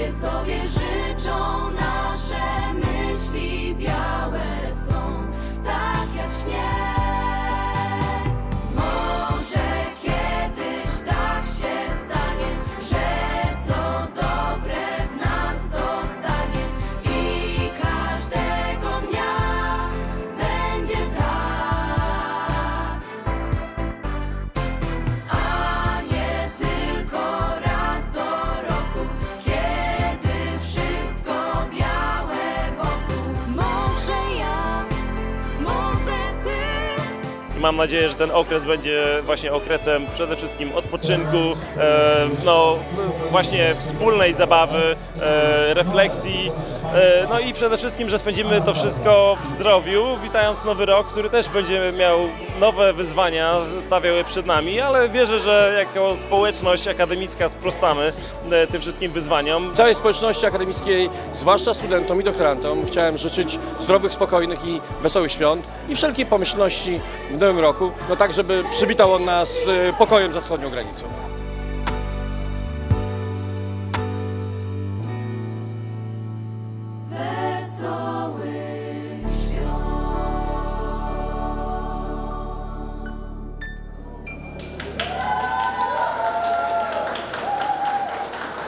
gdzie sobie życzą nasze myśli. Mam nadzieję, że ten okres będzie właśnie okresem przede wszystkim odpoczynku, e, no właśnie wspólnej zabawy, e, refleksji, e, no i przede wszystkim, że spędzimy to wszystko w zdrowiu, witając nowy rok, który też będzie miał nowe wyzwania, stawiał je przed nami, ale wierzę, że jako społeczność akademicka sprostamy tym wszystkim wyzwaniom. Całej społeczności akademickiej, zwłaszcza studentom i doktorantom, chciałem życzyć zdrowych, spokojnych i wesołych świąt i wszelkiej pomyślności w roku, no tak, żeby przywitał on nas e, pokojem za wschodnią granicą.